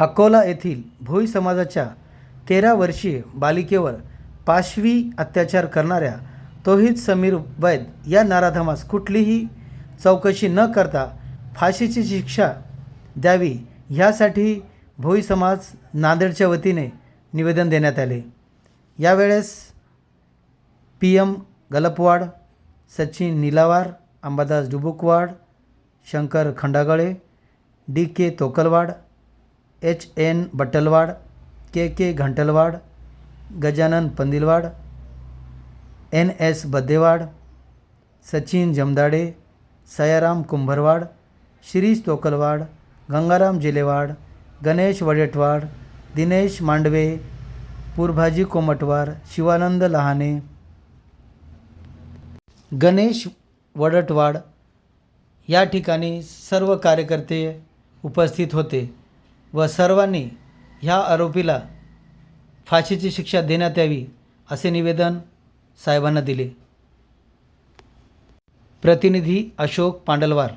अकोला येथील भोई समाजाच्या तेरा वर्षीय बालिकेवर पाशवी अत्याचार करणाऱ्या तोहिद समीर वैद या नाराधमास कुठलीही चौकशी न करता फाशीची शिक्षा द्यावी ह्यासाठी भोई समाज नांदेडच्या वतीने निवेदन देण्यात आले. यावेळेस P M Galapwad Sachin Nilawar Ambadas Dubukwad Shankar Khandagale D K Tokalwad H N Battalwad K K Ghantalwad Gajanan Pandilwad N S Baddewad Sachin Jamdade Sayaram Kumbharwad Shirish Tokalwad Gangaram Jilewad Ganesh Wadetwad Dinesh Mandawe Purbhaji Komatwar Shivanand Lahane Ganesh Wadatwad या ठिकाणी सर्व कार्यकर्ते उपस्थित होते. व सर्वांनी ह्या आरोपीला फाशीची शिक्षा देण्यात यावी असे निवेदन साहेबांना दिले. प्रतिनिधी अशोक पांडलवार.